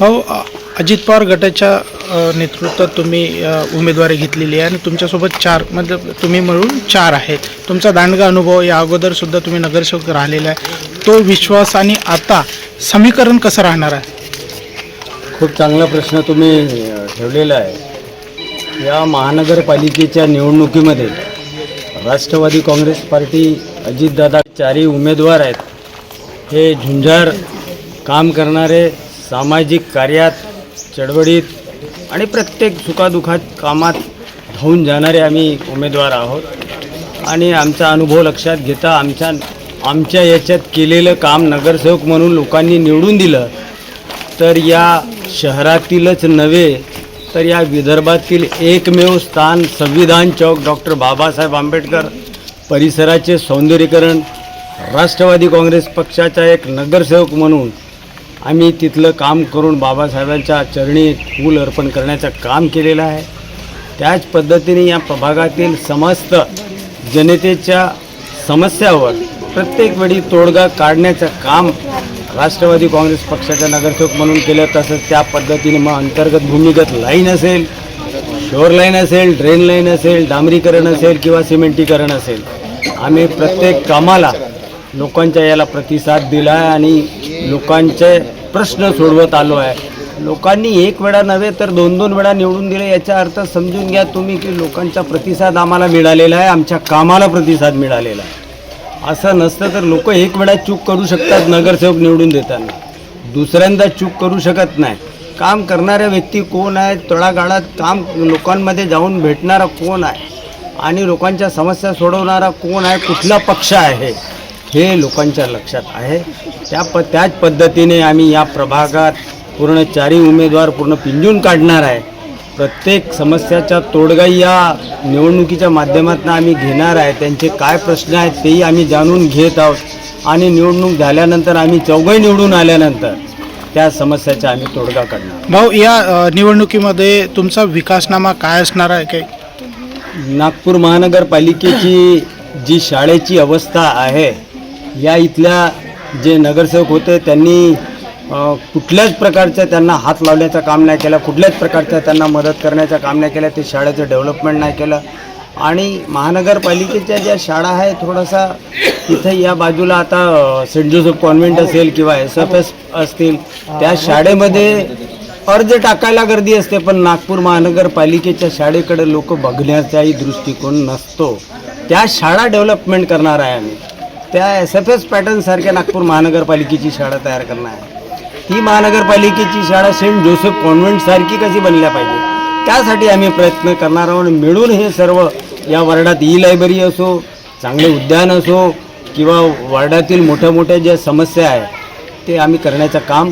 अहो अजित पवार गटाच्या नेतृत्वात तुम्ही उमेदवारी घेतलेली आहे आणि तुमच्यासोबत चार म्हणजे तुम्ही मिळून चार आहेत. तुमचा दांडगा अनुभव या अगोदरसुद्धा तुम्ही नगरसेवक राहिलेला आहे. तो विश्वास आणि आता समीकरण कसं राहणार आहे? खूप चांगला प्रश्न तुम्ही ठेवलेला आहे. या महानगरपालिकेच्या निवडणुकीमध्ये राष्ट्रवादी काँग्रेस पार्टी अजितदादा चारही उमेदवार आहेत. हे झुंजार काम करणारे सामाजिक कार्यात चळवळीत आणि प्रत्येक सुखादुखात कामात धावून जाणारे आम्ही उमेदवार आहोत. आणि आमचा अनुभव लक्षात घेता आमच्या आमच्या याच्यात केलेलं काम नगरसेवक म्हणून लोकांनी निवडून दिलं तर या शहरातीलच नव्हे तर या विदर्भातील एकमेव स्थान संविधान चौक डॉक्टर बाबासाहेब आंबेडकर परिसराचे सौंदर्यीकरण राष्ट्रवादी काँग्रेस पक्षाचा एक नगरसेवक म्हणून आम्ही तिथलं काम करून बाबासाहेबांच्या चरणी फूल अर्पण करण्याचं काम केलेलं आहे. त्याच पद्धतीने या प्रभागातील समस्त जनतेच्या समस्यावर प्रत्येक वेळी तोडगा काढण्याचं काम राष्ट्रवादी काँग्रेस पक्षाच्या नगरसेवक म्हणून केलं तसंच त्या पद्धतीने मग अंतर्गत भूमिगत लाईन असेल शोर लाईन असेल ड्रेन लाईन असेल डांबरीकरण असेल किंवा सिमेंटीकरण असेल. आम्ही प्रत्येक कामाला लोकांच्या याला प्रतिसाद दिला आहे आणि लोकांचे प्रश्न सोडवत आलो आहे. लोकांनी एक वेळा नव्हे तर दोन दोन वेळा निवडून दिले याचा अर्थ समजून घ्या तुम्ही की लोकांचा प्रतिसाद आम्हाला मिळालेला आहे आमच्या कामाला प्रतिसाद मिळालेला आहे. असं नसतं तर लोक एक वेळा चूक करू शकतात नगरसेवक निवडून देताना. दुसऱ्यांदा चूक करू शकत नाही. काम करणाऱ्या व्यक्ती कोण आहे तळागाळात काम लोकांमध्ये जाऊन भेटणारा कोण आहे आणि लोकांच्या समस्या सोडवणारा कोण आहे कुठला पक्ष आहे? हे लोकांच्या लक्षात आहे. त्या प त्याच पद्धतीने आम्ही या प्रभागात पूर्ण चारही उमेदवार पूर्ण पिंजून काढणार आहे. प्रत्येक समस्याचा तोडगा या निवडणुकीच्या माध्यमातून आम्ही घेणार आहे. त्यांचे काय प्रश्न आहेत तेही आम्ही जाणून घेत आहोत. आणि निवडणूक झाल्यानंतर आम्ही चौघही निवडून आल्यानंतर त्या समस्याचा आम्ही तोडगा काढणार. भाऊ या निवडणुकीमध्ये तुमचा विकासनामा काय असणार आहे काही? नागपूर महानगरपालिकेची जी शाळेची अवस्था आहे या इथल्या जे नगरसेवक होते त्यांनी कुठल्याच प्रकारचं त्यांना हात लावण्याचं काम नाही केलं कुठल्याच प्रकारचं त्यांना मदत करण्याचं काम नाही केलं ते शाळेचं डेव्हलपमेंट नाही केलं. आणि महानगरपालिकेच्या ज्या शाळा आहे थोडासा इथं या बाजूला आता सेंट जोसेफ कॉन्व्हेंट असेल किंवा एस एफ एस असतील त्या शाळेमध्ये अर्ज टाकायला गर्दी असते पण नागपूर महानगरपालिकेच्या शाळेकडे लोक बघण्याचाही दृष्टिकोन नसतो. त्या शाळा डेव्हलपमेंट करणार आहे आम्ही. त्या एस एफ एस पॅटर्नसारख्या नागपूर महानगरपालिकेची शाळा तयार करणार आहे. ती महानगरपालिकेची शाळा सेंट जोसेफ कॉन्व्हेंटसारखी कशी बनल्या पाहिजे? त्यासाठी आम्ही प्रयत्न करणार आहोत आणि मिळून हे सर्व या वार्डात ई लायब्ररी असो चांगले उद्यान असो किंवा वार्डातील मोठ्या मोठ्या ज्या समस्या आहेत ते आम्ही करण्याचं काम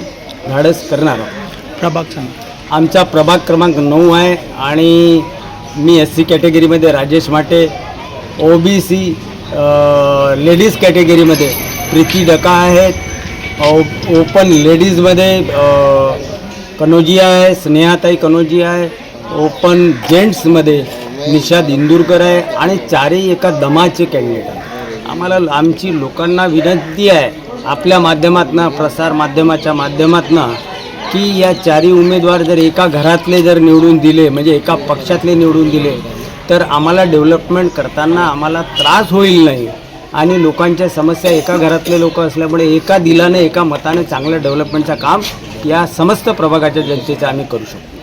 धाडस करणार आहोत. प्रभाग सांगा. आमचा प्रभाग क्रमांक नऊ आहे आणि मी एस सी कॅटेगरीमध्ये राजेश माटे ओ बी सी लेडीज कॅटेगरीमध्ये प्रीती डका आहेत. ओ- ओपन लेडीजमध्ये कनोजी कनोजिया आहे स्नेहाताई कनोजिया आहे. ओपन जेंट्समध्ये निषाद इंदूरकर आहे आणि चारही एका दमाचे कॅन्डिडेट आहे आम्हाला आमची लोकांना विनंती आहे आपल्या माध्यमातनं प्रसार माध्यमाच्या माध्यमातनं की या चारही उमेदवार जर एका घरातले जर निवडून दिले म्हणजे एका पक्षातले निवडून दिले तर आम्हाला डेव्हलपमेंट करताना आम्हाला त्रास होईल नाही. आणि लोकांच्या समस्या एका घरातले लोक असल्यामुळे एका दिलाने एका मताने चांगलं डेव्हलपमेंटचं काम या समस्त प्रभागाच्या जनतेचं आम्ही करू शकतो.